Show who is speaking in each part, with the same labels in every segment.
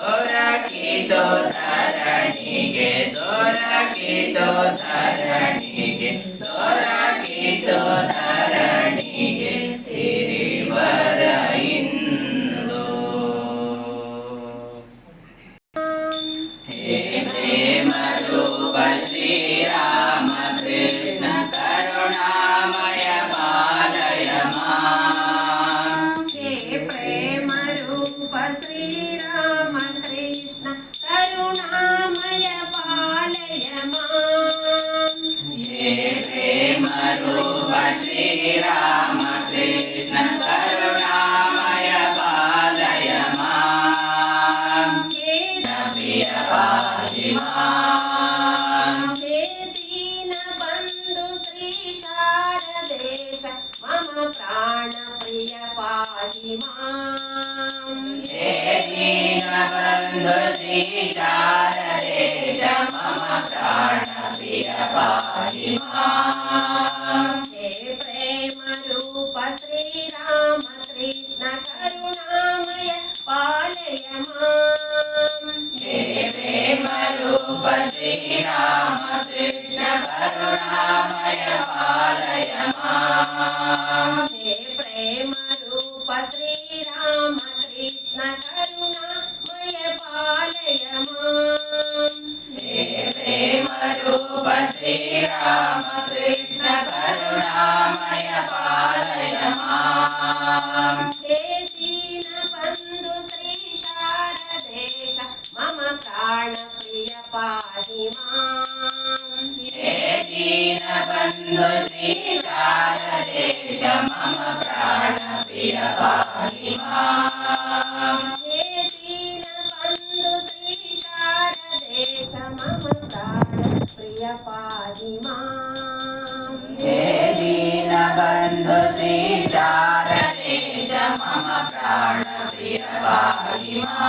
Speaker 1: ದೊರಕಿತು ಧರಣಿಗೆ ದೊರಕಿತು ಧರಣಿಗೆ ದೊರಕಿತು ಧರಣಿ हे
Speaker 2: दीनबन्धुश्री चारदेश मम प्राणप्रियपालिमा
Speaker 1: हे दीनबन्धुश्री चारदेश मम प्राणप्रियपाहिमा
Speaker 2: हे प्रेमरूप श्रीरामकृष्ण करुणामय पालय मा ಬಂದು ಶ್ರೀ ಶಾರದೇಶ ಮಮ ಪ್ರಾಣ ಪ್ರಿಯ ಪಾಹಿ ಮಾದೀನ
Speaker 1: ಬಂದು ಶ್ರೀ ಶಾರದೇಶ ಮಮ ಪ್ರಾಣ बंधु श्रीशारदेश मम प्राण प्रिय प्राणप्रियवाहिमा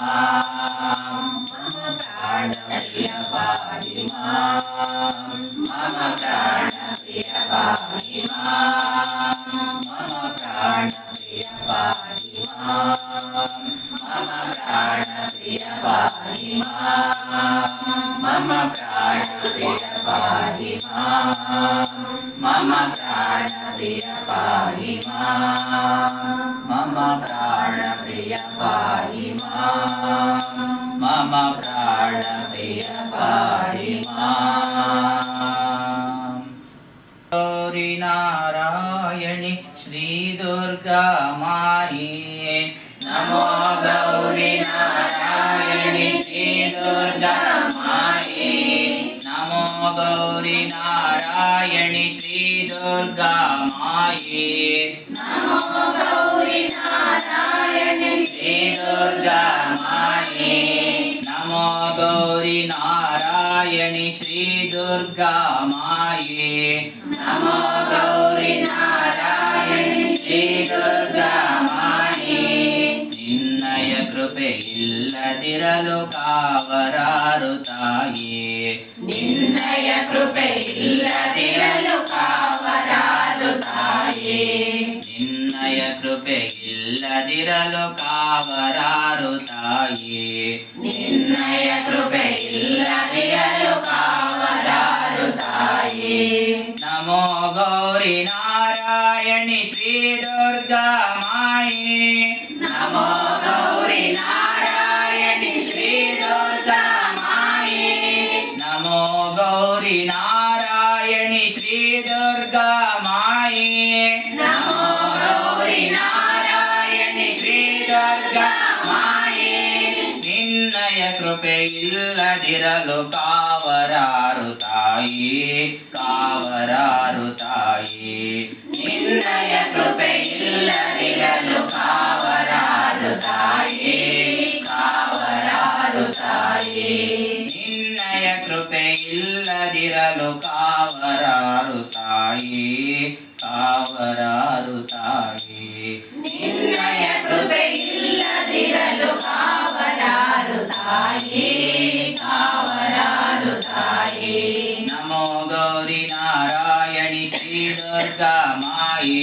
Speaker 1: Mama Mama, प्रिय पाहि मम प्राणप्रियपालि मा गौरिनारायणी श्रीदुर्गा मायी नमो गौरिनारायणि श्रीदुर्गा गौरी नारायणि श्री दुर्गा माये
Speaker 3: नमो गौरी नारायणि
Speaker 1: श्री दुर्गा माये नमो गौरी नारायणि श्री दुर्गा माये नमो गौरी नारायणि श्री दुर्गा ಕೃಪೆ ಇಲ್ಲದಿರಲು ಕಾವರಾರು ತಾಯಿ ನಿನ್ನ ನದಿರಲು ಕಾವರಾರುತ್ತಾಯಿ ನಿನ್ನಯ ಕೃ ఇల్లదిరలు కావరారు తాయి కావరారు తాయి. నిన్నయ కృప ఇల్లదిరలు కావరారు తాయి కావరారు తాయి. నిన్నయ కృప ఇల్లదిరలు కావరారు తాయి కావరారు తాయి.